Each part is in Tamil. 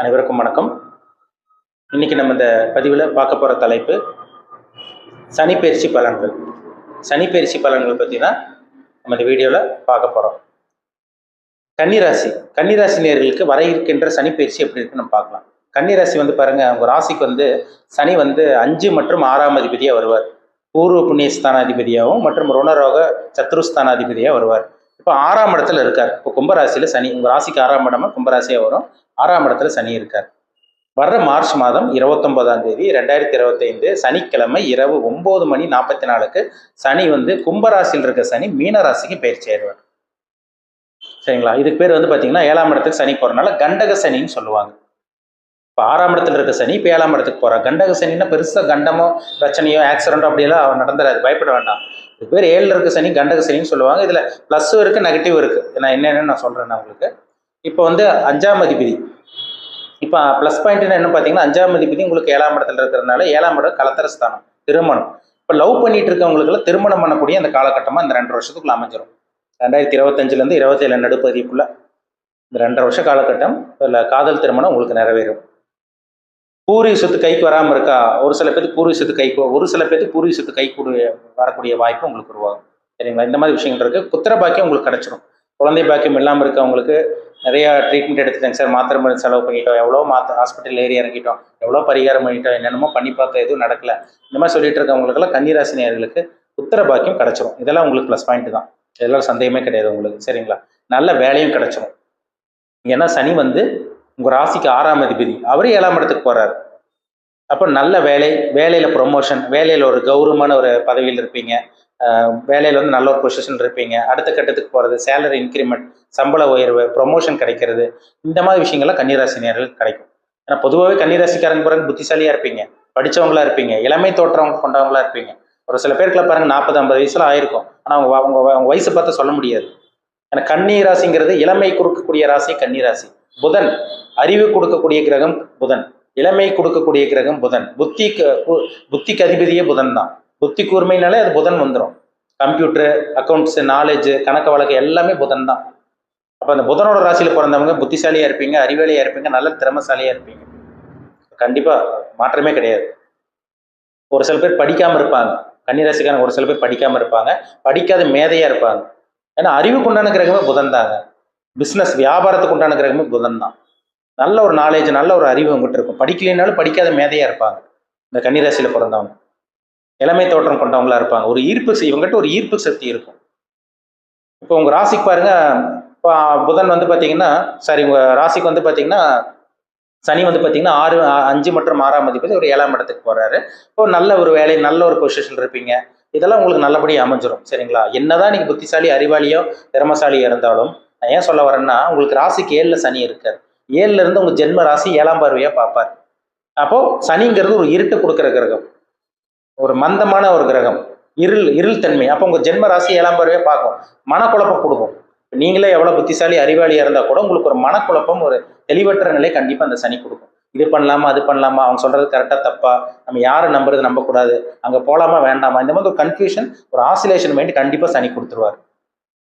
அனைவருக்கும் வணக்கம். இன்னைக்கு நம்ம இந்த பதிவில் பார்க்க போகிற தலைப்பு சனிப்பெயர்ச்சி பலன்கள். சனிப்பயிற்சி பலன்கள் பற்றி தான் நம்ம இந்த வீடியோவில் பார்க்க போகிறோம் கன்னிராசி. கன்னிராசி நேர்களுக்கு வர இருக்கின்ற சனிப்பெயர்ச்சி எப்படி இருக்குன்னு நம்ம பார்க்கலாம். கன்னிராசி வந்து பாருங்கள் அவங்க ராசிக்கு வந்து சனி வந்து அஞ்சு மற்றும் ஆறாம் அதிபதியாக வருவார். பூர்வ புண்ணியஸ்தானாதிபதியாகவும் மற்றும் ருணரோக சத்ருஸ்தானாதிபதியாக வருவார். இப்போ ஆறாம் இடத்துல இருக்கார். இப்போ கும்பராசியில் சனி உங்கள் ராசிக்கு ஆறாம் இடமா கும்பராசியாக வரும். ஆறாம் இடத்துல சனி இருக்கார். வர்ற மார்ச் மாதம் இருபத்தொன்பதாம் தேதி ரெண்டாயிரத்தி இருபத்தைந்து சனிக்கிழமை இரவு ஒன்பது மணி நாற்பத்தி நாலுக்கு சனி வந்து கும்பராசியில் இருக்க சனி மீனராசிக்கு பெயர் பயிற்சி ஆயிடுவார். சரிங்களா? இதுக்கு பேர் வந்து பார்த்தீங்கன்னா ஏழாம் இடத்துக்கு சனி போகிறனால கண்டக சனின்னு சொல்லுவாங்க. இப்போ ஆறாம் இடத்துல இருக்க சனி இப்போ ஏழாம் இடத்துக்கு போகிறார் கண்டக சனின்னா பெருசாக கண்டமோ பிரச்சனையோ ஆக்சிடென்ட்டோ அப்படியெல்லாம் நடந்துடாது பயப்பட வேண்டாம். இது பேர் ஏழில் இருக்க சனி கண்டக சனின்னு சொல்லுவாங்க. இதில் ப்ளஸ்ஸும் இருக்குது நெகட்டிவ் இருக்குது நான் என்னென்னு நான் சொல்கிறேன் நான் உங்களுக்கு. இப்போ வந்து அஞ்சாம் அதிபதி. இப்போ ப்ளஸ் பாயிண்ட் என்ன பார்த்தீங்கன்னா அஞ்சாம் அதிபதி உங்களுக்கு ஏழாம் இடத்துல இருக்கிறதுனால ஏழாம் இடம் கலத்தரஸ்தானம் திருமணம். இப்போ லவ் பண்ணிட்டு இருக்கவங்களுக்குலாம் திருமணம் பண்ணக்கூடிய அந்த காலகட்டமாக இந்த ரெண்டு வருஷத்துக்குள்ள அமைஞ்சிரும். ரெண்டாயிரத்தி இருபத்தஞ்சிலேருந்து இருபத்தேழு நடுப்பதிக்குள்ள இந்த ரெண்டரை வருஷ காலகட்டம் இல்லை காதல் திருமணம் உங்களுக்கு நிறைவேறும். பூர்வீக சொத்து கைக்கு வராமல் இருக்கா? ஒரு சில பேருக்கு பூர்வீக சொத்து கைக்கு ஒரு சில பேருக்கு பூர்வீக சொத்து கை கூடிய வரக்கூடிய வாய்ப்பு உங்களுக்கு உருவாகும். சரிங்களா? இந்த மாதிரி விஷயங்கள் இருக்குது புத்திர பாக்கியம் உங்களுக்கு கிடச்சிரும். குழந்தை பாக்கியம் இல்லாமல் இருக்கவங்களுக்கு நிறையா ட்ரீட்மெண்ட் எடுத்துட்டேங்க சார். மாத்திரை மருந்து செலவு பண்ணிட்டோம். எவ்வளோ மாத்திரை ஹாஸ்பிட்டல் ஏறி இறங்கிட்டோம். எவ்வளோ பரிகாரம் பண்ணிட்டோம் என்னென்னமோ பண்ணி பார்த்தா எதுவும் நடக்கல. இந்த மாதிரி சொல்லிட்டு இருக்கவங்களுக்கெல்லாம் கன்னிராசி நேர்களுக்கு உத்தர பாக்கியம் கிடச்சிரும். இதெல்லாம் உங்களுக்கு ப்ளஸ் பாயிண்ட் தான். இதெல்லாம் சந்தேகமே கிடையாது உங்களுக்கு. சரிங்களா? நல்ல வேலையும் கிடச்சிரும். ஏன்னா சனி வந்து உங்கள் ராசிக்கு ஆறாம் அதிபதி. அவரே ஏழாம் இடத்துக்கு போகிறாரு அப்போ நல்ல வேலை வேலையில் ப்ரொமோஷன் வேலையில் ஒரு கௌரவமான ஒரு பதவியில் இருப்பீங்க. வேலையில் வந்து நல்ல ஒரு பொசிஷன் இருப்பீங்க. அடுத்த கட்டத்துக்கு போகிறது சேலரி இன்க்ரிமெண்ட் சம்பள உயர்வு ப்ரொமோஷன் கிடைக்கிறது. இந்த மாதிரி விஷயங்கள்லாம் கன்னிராசினியர்களுக்கு கிடைக்கும். ஏன்னா பொதுவாகவே கன்னிராசிக்காரங்க பிறகு புத்திசாலியாக இருப்பீங்க. படித்தவங்களா இருப்பீங்க. இளமை தோற்றவங்க கொண்டவங்களா இருப்பீங்க. ஒரு சில பேருக்குள்ள பாருங்க நாற்பது ஐம்பது வயசுல ஆயிருக்கும். ஆனால் அவங்க அவங்க அவங்க வயசு பார்த்து சொல்ல முடியாது. ஏன்னா கன்னி ராசிங்கிறது இளமை கொடுக்கக்கூடிய ராசி கன்னி ராசி புதன் அறிவு கொடுக்கக்கூடிய கிரகம் புதன். இளமை கொடுக்கக்கூடிய கிரகம் புதன். புத்திக்கு புத்திக்கு அதிபதியே புதன் தான். புத்தி கூர்மைனாலே அது புதன் வந்துடும் கம்ப்யூட்டர் அக்கௌண்ட்ஸ் நாலேஜ் கணக்கு வழக்கு எல்லாமே புதன் தான். அப்போ அந்த புதனோட ராசியில் பிறந்தவங்க புத்திசாலியாக இருப்பீங்க அறிவாளியாக இருப்பீங்க நல்ல திறமசாலியாக இருப்பீங்க. கண்டிப்பாக மாற்றமே கிடையாது. ஒரு சில பேர் படிக்காமல் இருப்பாங்க. கன்னிராசிக்காரங்க ஒரு சில பேர் படிக்காமல் இருப்பாங்க. படிக்காத மேதையாக இருப்பாங்க. ஏன்னா அறிவுக்கு உண்டான கிரகமே புதன் தாங்க. பிஸ்னஸ் வியாபாரத்துக்கு உண்டான கிரகமே புதன் தான். நல்ல ஒரு நாலேஜ் நல்ல ஒரு அறிவு உங்ககிட்ட இருக்கும். படிக்கலைனாலும் படிக்காத மேதையாக இருப்பாங்க. இந்த கன்னிராசியில் பிறந்தவங்க. இளமை தோற்றம் கொண்டவங்களா இருப்பாங்க. ஒரு ஈர்ப்பு இவங்ககிட்ட ஒரு ஈர்ப்பு சக்தி இருக்கும். இப்போ உங்க ராசிக்கு பாருங்க இப்போ புதன் வந்து பார்த்தீங்கன்னா சாரி உங்க ராசிக்கு வந்து பார்த்தீங்கன்னா சனி வந்து பார்த்தீங்கன்னா ஆறு அஞ்சு மற்றும் ஆறாம் மதிப்பு ஒரு ஏழாம் இடத்துக்கு போறாரு. இப்போ நல்ல ஒரு வேலை நல்ல ஒரு பொசிஷன் இருப்பீங்க. இதெல்லாம் உங்களுக்கு நல்லபடியாக அமைஞ்சிரும் சரிங்களா? என்னதான் நீங்க புத்திசாலி அறிவாளியோ திறமசாலியோ இருந்தாலும் நான் ஏன் சொல்ல வரேன்னா உங்களுக்கு ராசிக்கு ஏழுல சனி இருக்கார். ஏழுல இருந்து உங்க ஜென்ம ராசி ஏழாம் பார்வையா பார்ப்பார். அப்போ சனிங்கிறது ஒரு இருட்டு கொடுக்குற கிரகம். ஒரு மந்தமான ஒரு கிரகம் இருள் இருள் தன்மை. அப்போ உங்கள் ஜென்ம ராசி ஏழாம் பார்வையா பார்க்கும். மனக்குழப்பம் கொடுக்கும். நீங்களே எவ்வளோ புத்திசாலி அறிவாளியாக இருந்தால் கூட உங்களுக்கு ஒரு மனக்குழப்பம் ஒரு தெளிவற்ற நிலை கண்டிப்பாக அந்த சனி கொடுக்கும். இது பண்ணலாமா அது பண்ணலாமா? அவங்க சொல்றது கரெக்டாக தப்பா? நம்ம யாரை நம்புறது நம்பக்கூடாது? அங்கே போகலாமா வேண்டாமா? இந்த மாதிரி ஒரு கன்ஃபியூஷன் ஒரு ஆசிலேஷன் மைண்ட் கண்டிப்பாக சனி கொடுத்துருவார்.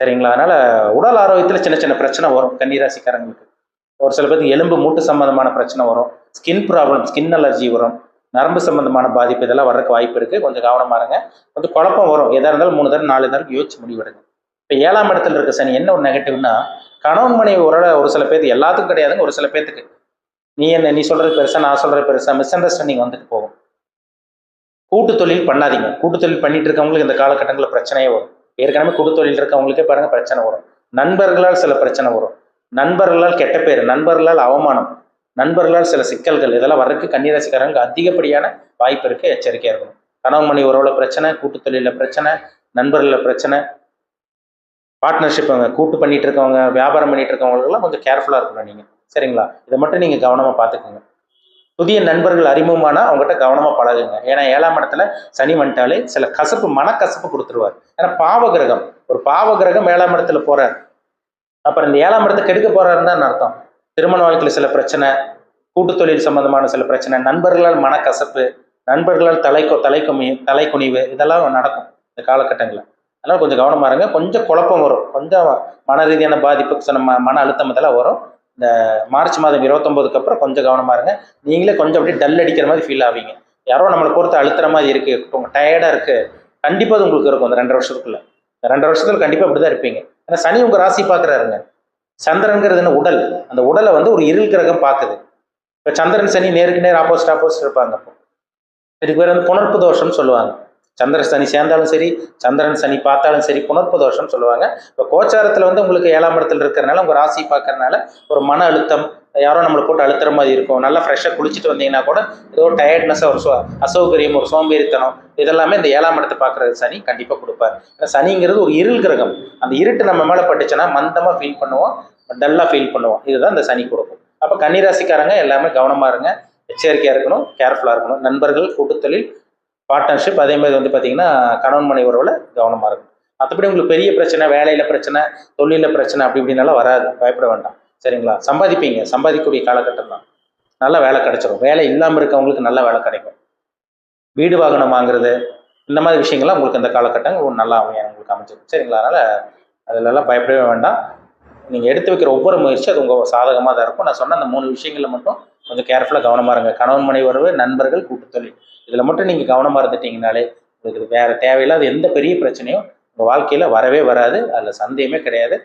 சரிங்களா? அதனால உடல் ஆரோக்கியத்தில் சின்ன சின்ன பிரச்சனை வரும் கன்னிராசிக்காரங்களுக்கு. ஒரு சில பேருக்கு எலும்பு மூட்டு சம்பந்தமான பிரச்சனை வரும். ஸ்கின் ப்ராப்ளம் ஸ்கின் அலர்ஜி வரும். நரம்பு சம்பந்தமான பாதிப்பு இதெல்லாம் வர்றதுக்கு வாய்ப்பு இருக்குது கொஞ்சம் கவனமாக இருங்க. கொஞ்சம் குழப்பம் வரும். எதாக இருந்தாலும் மூணு தடவை நாலு தடவை யோசிச்சு முடிவெடுங்க. இப்போ ஏழாம் இடத்துல இருக்க சனி என்ன ஒரு நெகட்டிவ்னா கணவன் மனைவி ஒரு ஒரு சில பேர்த்து எல்லாத்துக்கும் கிடையாதுங்க ஒரு சில பேர்த்துக்கு நீ என்ன நீ சொல்கிறது பெருசா நான் சொல்றது பெருசா மிஸ் அண்டர்ஸ்டாண்டிங் வந்துட்டு போகும். கூட்டு தொழில் பண்ணாதீங்க. கூட்டு தொழில் பண்ணிட்டு இருக்கவங்களுக்கு இந்த காலகட்டங்களில் பிரச்சனையே வரும். ஏற்கனவே கூட்டு தொழில் இருக்கவங்களுக்கே பாருங்க பிரச்சனை வரும். நண்பர்களால் சில பிரச்சனை வரும். நண்பர்களால் கெட்ட பேர் நண்பர்களால் அவமானம். நண்பர்களால் சில சிக்கல்கள் இதெல்லாம் வர்றதுக்கு கன்னிராசிக்காரங்களுக்கு அதிகப்படியான வாய்ப்பு இருக்கு எச்சரிக்கையாக இருக்கணும். கணவன் மணி உறவுல பிரச்சனை கூட்டு தொழில பிரச்சனை நண்பர்களில் பிரச்சனை பார்ட்னர்ஷிப் அவங்க கூட்டு பண்ணிட்டு இருக்கவங்க வியாபாரம் பண்ணிட்டு இருக்கவங்களுக்கெல்லாம் கொஞ்சம் கேர்ஃபுல்லாக இருக்கணும் நீங்கள் சரிங்களா? இதை மட்டும் நீங்கள் கவனமாக பார்த்துக்கோங்க புதிய நண்பர்கள் அறிமுகமானால் அவங்ககிட்ட கவனமாக பழகுங்க. ஏன்னா ஏழாம் இடத்துல சனி வந்துட்டாலே சில கசப்பு மனக்கசப்பு கொடுத்துருவார். ஏன்னா பாவ கிரகம் ஒரு பாவ கிரகம் ஏழாம் இடத்துல போகிறார் அப்புறம் இந்த ஏழாம் இடத்தை கெடுக்க போறாருன்னு தான் அர்த்தம். திருமண வாழ்க்கையில் சில பிரச்சனை கூட்டு தொழில் சம்பந்தமான சில பிரச்சனை நண்பர்களால் மனக்கசப்பு நண்பர்களால் தலை தலைக்குமி தலைக்குனிவு இதெல்லாம் நடக்கும் இந்த காலகட்டங்களில். அதனால் கொஞ்சம் கவனமா இருங்க. கொஞ்சம் குழப்பம் வரும். கொஞ்சம் மன ரீதியான பாதிப்பு சொன்ன மன அழுத்தம் இதெல்லாம் வரும். இந்த மார்ச் மாதம் இருபத்தொம்போதுக்கு அப்புறம் கொஞ்சம் கவனமாக இருங்க. நீங்களே கொஞ்சம் அப்படியே டல் அடிக்கிற மாதிரி ஃபீல் ஆவீங்க. யாரோ நம்மளை பொறுத்து அழுத்துற மாதிரி இருக்குது உங்கள் டயர்டாக இருக்குது கண்டிப்பாக அது உங்களுக்கு இருக்கும். அந்த ரெண்டு வருஷத்துக்குள்ளே. இந்த ரெண்டு வருஷத்துல கண்டிப்பாக அப்படி தான் இருப்பீங்க. ஏன்னா சனி உங்கள் ராசி பார்க்குறாருங்க சந்திரன்கிறது என்ன உடல். அந்த உடலை வந்து ஒரு இருள் கிரகம் பார்க்குது. இப்போ சந்திரன் சனி நேருக்கு நேர் ஆப்போசிட் ஆப்போசிட் இருப்பாங்க அப்போ. இதுக்கு பேர் வந்து புணர்ப்பு தோஷம்னு சொல்லுவாங்க. சந்திர சனி சேர்ந்தாலும் சரி சந்திரன் சனி பார்த்தாலும் சரி புணர்ப்பு தோஷம்னு சொல்லுவாங்க. இப்போ கோச்சாரத்தில் வந்து உங்களுக்கு ஏழாம் இடத்துல இருக்கிறனால உங்கள் ராசி பார்க்கறனால ஒரு மன அழுத்தம் யாரோ நம்மளை போட்டு அழுத்துற மாதிரி இருக்கும். நல்லா ஃப்ரெஷ்ஷாக குளிச்சுட்டு வந்தீங்கன்னா கூட ஏதோ டயர்ட்னஸ் ஒரு சோ அசௌகரியம் ஒரு சோம்பேறித்தனம் இதெல்லாமே இந்த ஏழாம் இடத்தை பார்க்குற சனி கண்டிப்பாக கொடுப்பார். சனிங்கிறது ஒரு இருள் கிரகம். அந்த இருட்டு நம்ம மேலே பட்டுச்சுன்னா மந்தமாக ஃபீல் பண்ணுவோம். டல்லாக ஃபீல் பண்ணுவோம். இதுதான் இந்த சனி கொடுக்கும். அப்போ கன்னிராசிக்காரங்க எல்லாமே கவனமாக இருங்க. எச்சரிக்கையாக இருக்கணும் கேர்ஃபுல்லாக இருக்கணும். நண்பர்கள் கூட்டுத்தொழில் பார்ட்னர்ஷிப் அதே மாதிரி வந்து பார்த்தீங்கன்னா கணவன் மனை உறவில் கவனமாக இருக்கும் மற்றபடி உங்களுக்கு பெரிய பிரச்சனை வேலையில் பிரச்சனை தொழிலில் பிரச்சனை அப்படி இப்படினாலும் வராது. பயப்பட வேண்டாம். சரிங்களா? சம்பாதிப்பீங்க. சம்பாதிக்கக்கூடிய காலகட்டம் தான் நல்ல வேலை கிடைச்சிரும். வேலை இல்லாமல் இருக்கவங்களுக்கு நல்ல வேலை கிடைக்கும். வீடு வாகனம் வாங்குறது இந்த மாதிரி விஷயங்கள்லாம் உங்களுக்கு இந்த காலகட்டங்கள் ஒரு நல்லா அமையும் உங்களுக்கு அமைஞ்சிடும் சரிங்களா? அதனால் அதிலெல்லாம் பயப்படவே வேண்டாம். நீங்கள் எடுத்து வைக்கிற ஒவ்வொரு முயற்சி அது உங்கள் சாதகமாக தான் இருக்கும். நான் சொன்ன அந்த மூணு விஷயங்களில் மட்டும் கொஞ்சம் கேர்ஃபுல்லாக கவனமாக இருங்க. கணவன் மனைவி உறவு நண்பர்கள் கூட்டுத்தொழில் இதில் மட்டும் நீங்கள் கவனமாக இருந்துட்டீங்கனாலே உங்களுக்கு வேறு தேவையில்லாத எந்த பெரிய பிரச்சனையும் உங்கள் வாழ்க்கையில் வரவே வராது. அதில் சந்தேகமே கிடையாது.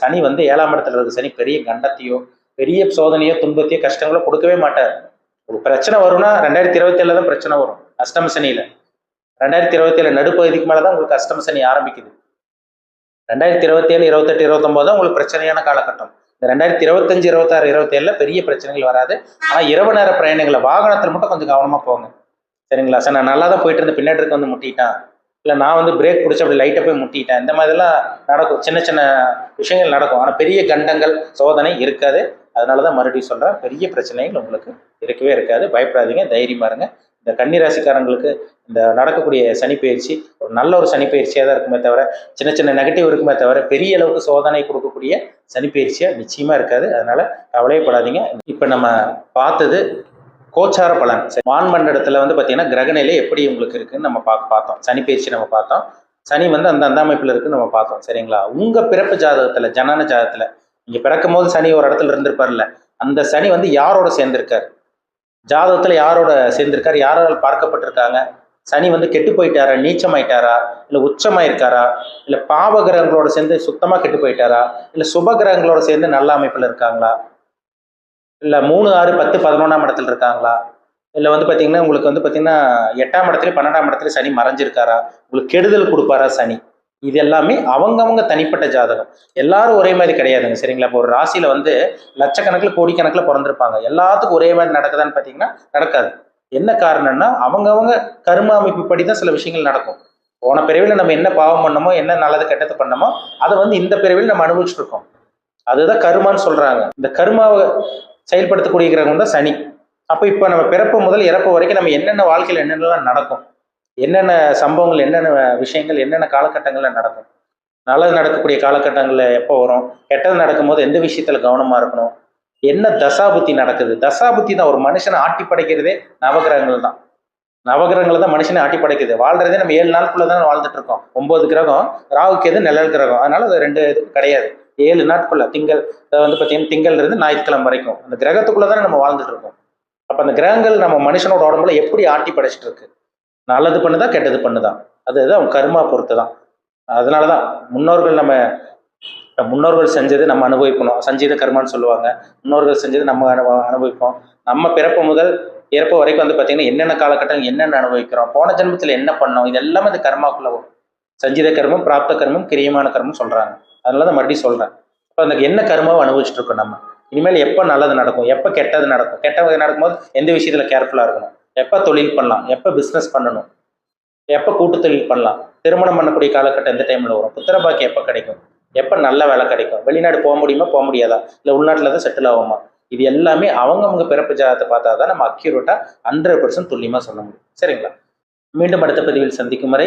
சனி வந்து ஏழாம் இடத்துல இருக்க. சனி பெரிய கண்டத்தையோ பெரிய சோதனையோ துன்பத்தையோ கஷ்டங்களோ கொடுக்கவே மாட்டார். ஒரு பிரச்சனை வரும்னா ரெண்டாயிரத்தி இருபத்தி தான் பிரச்சனை வரும். அஷ்டம சனியில. ரெண்டாயிரத்தி இருபத்தி ஏழு நடுப்பகுதிக்கு மேலே தான் உங்களுக்கு அஷ்டம சனி ஆரம்பிக்குது. ரெண்டாயிரத்தி இருபத்தி ஏழு இருபத்தெட்டு இருபத்தொம்போது தான் உங்களுக்கு பிரச்சனையான காலகட்டம். இந்த ரெண்டாயிரத்தி இருபத்தஞ்சு இருபத்தாறு இருபத்தேழுல பெரிய பிரச்சனைகள் வராது. ஆனால் இரவு நேர பிரயாணங்களை வாகனத்தில் மட்டும் கொஞ்சம் கவனமாக போங்க. சரிங்களா? சார் நான் நல்லா தான் போயிட்டு இருந்து பின்னாடி இருக்க வந்து முட்டிட்டான். இல்லை நான் வந்து பிரேக் பிடிச்சி அப்படி லைட்டாக போய் முட்டிட்டேன். இந்த மாதிரிலாம் நடக்கும். சின்ன சின்ன விஷயங்கள் நடக்கும். ஆனால் பெரிய கண்டங்கள் சோதனை இருக்காது. அதனால தான் மறுபடியும் சொல்கிறேன் பெரிய பிரச்சனைகள் உங்களுக்கு இருக்கவே இருக்காது. பயப்படாதீங்க தைரியமாக இருங்க. இந்த கன்னிராசிக்காரங்களுக்கு இந்த நடக்கக்கூடிய சனிப்பயிற்சி ஒரு நல்ல ஒரு சனிப்பயிற்சியாக தான் இருக்குமே தவிர சின்ன சின்ன நெகட்டிவ் இருக்குமே தவிர பெரிய அளவுக்கு சோதனை கொடுக்கக்கூடிய சனிப்பயிற்சியாக நிச்சயமாக இருக்காது. அதனால் கவலையப்படாதீங்க. இப்போ நம்ம பார்த்தது கோச்சார பலன். சரி, இடத்துல வந்து பார்த்தீங்கன்னா கிரகநிலை எப்படி உங்களுக்கு இருக்குன்னு நம்ம பார்க்க பார்த்தோம். சனி பயிற்சி நம்ம பார்த்தோம். சனி வந்து அந்த அந்த அமைப்பில் இருக்குன்னு நம்ம பார்த்தோம். சரிங்களா? உங்கள் பிறப்பு ஜாதகத்தில் ஜனன ஜாதகத்தில் நீங்கள் பிறக்கும் போது சனி ஒரு இடத்துல இருந்திருப்பார்ல அந்த சனி வந்து யாரோட சேர்ந்திருக்காரு? ஜாதகத்தில் யாரோட சேர்ந்திருக்காரு? யாரால் பார்க்கப்பட்டிருக்காங்க? சனி வந்து கெட்டு போயிட்டாரா? நீச்சமாயிட்டாரா? இல்லை உச்சமாயிருக்காரா? இல்லை பாவ கிரகங்களோட சேர்ந்து சுத்தமாக கெட்டு போயிட்டாரா? இல்லை சுப கிரகங்களோட சேர்ந்து நல்ல அமைப்பில் இருக்காங்களா? இல்லை மூணு ஆறு பத்து பதினொன்றாம் இடத்துல இருக்காங்களா? இல்லை வந்து பார்த்தீங்கன்னா உங்களுக்கு வந்து பார்த்தீங்கன்னா எட்டாம் இடத்துல பன்னெண்டாம் இடத்துல சனி மறைஞ்சிருக்காரா? உங்களுக்கு கெடுதல் கொடுப்பாரா சனி? இது எல்லாமே அவங்கவங்க தனிப்பட்ட ஜாதகம். எல்லாரும் ஒரே மாதிரி கிடையாதுங்க சரிங்களா? இப்போ ஒரு ராசியில் வந்து லட்சக்கணக்கில் கோடிக்கணக்கில் பிறந்திருப்பாங்க. எல்லாத்துக்கும் ஒரே மாதிரி நடக்குதான்னு பார்த்தீங்கன்னா நடக்காது. என்ன காரணம்னா அவங்கவங்க கரும அமைப்புப்படி தான் சில விஷயங்கள் நடக்கும். போன பிரிவில் நம்ம என்ன பாவம் பண்ணமோ என்ன நல்லது கெட்டது பண்ணமோ அதை வந்து இந்த பிரிவில் நம்ம அனுபவிச்சுட்டு இருக்கோம். அதுதான் கருமான்னு சொல்றாங்க. இந்த கருமாவை செயல்படுத்தக்கூடிய கிரகம் தான் சனி. அப்போ இப்போ நம்ம பிறப்பு முதல் இறப்பு வரைக்கும் நம்ம என்னென்ன வாழ்க்கையில் என்னென்னலாம் நடக்கும்? என்னென்ன சம்பவங்கள் என்னென்ன விஷயங்கள் என்னென்ன காலகட்டங்களில் நடக்கும்? நல்லது நடக்கக்கூடிய காலகட்டங்களில் எப்போ வரும்? கெட்டது நடக்கும்போது எந்த விஷயத்தில் கவனமாக இருக்கணும்? என்ன தசாபுத்தி நடக்குது? தசாபுத்தி தான் ஒரு மனுஷனை ஆட்டி படைக்கிறதே நவகிரகங்கள் தான். நவகிரகங்கள் தான் மனுஷனை ஆட்டி படைக்குது. வாழ்றதே நம்ம ஏழு நாளுக்குள்ளே தான் வாழ்ந்துட்டு இருக்கோம். ஒன்பது கிரகம் ராகுக்கு எது நிழல் கிரகம். அதனால அது ரெண்டு இது கிடையாது. ஏழு நாட்குள்ள திங்கள் வந்து பார்த்தீங்கன்னா திங்கள்ல இருந்து ஞாயிற்றுக்கிழமை வரைக்கும் அந்த கிரகத்துக்குள்ள தானே நம்ம வாழ்ந்துட்டு இருக்கோம். அப்போ அந்த கிரகங்கள் நம்ம மனுஷனோட உடம்புல எப்படி ஆட்டி படைச்சிட்டு இருக்கு? நல்லது பண்ணுதா கெட்டது பண்ணுதான் அது இது அவன் கர்மா பொறுத்து தான் அதனால தான் முன்னோர்கள் நம்ம முன்னோர்கள் செஞ்சது நம்ம அனுபவிக்கணும். சஞ்சீத கர்மான்னு சொல்லுவாங்க. முன்னோர்கள் செஞ்சது நம்ம அனுப- அனுபவிப்போம். நம்ம பிறப்பு முதல் இறப்பு வரைக்கும் வந்து பார்த்தீங்கன்னா என்னென்ன காலகட்டம் என்னென்ன அனுபவிக்கிறோம்? போன ஜென்மத்தில் என்ன பண்ணோம்? இது எல்லாமே இந்த கர்மாக்குள்ள வரும். சஞ்சீத கர்மம் பிராப்த கர்மம் கிரியமான கர்மம் சொல்கிறாங்க அதனால தான் மறுபடியும் சொல்றேன். இப்போ அந்த என்ன கருமாவை அனுபவிச்சுட்டு இருக்கோம் நம்ம? இனிமேல் எப்போ நல்லது நடக்கும்? எப்போ கெட்டது நடக்கும்? கெட்டது நடக்கும்போது எந்த விஷயத்துல கேர்ஃபுல்லாக இருக்கணும்? எப்போ தொழில் பண்ணலாம்? எப்போ பிஸ்னஸ் பண்ணணும்? எப்போ கூட்டு தொழில் பண்ணலாம்? திருமணம் பண்ணக்கூடிய காலகட்டம் எந்த டைமில் வரும்? புத்திரபாக்கி எப்போ கிடைக்கும்? எப்போ நல்ல வேலை கிடைக்கும்? வெளிநாடு போக முடியுமா போக முடியாதா? இல்லை உள்நாட்டில் தான் செட்டில் ஆகுமா? இது எல்லாமே அவங்கவுங்க பிறப்பு ஜாதகத்தை பார்த்தா தான் நம்ம அக்யூரேட்டாக ஹண்ட்ரட் பர்சன்ட் துல்லியமாக சொல்ல முடியும். சரிங்களா? மீண்டும் அடுத்த பதிவில் சந்திக்கும் வரை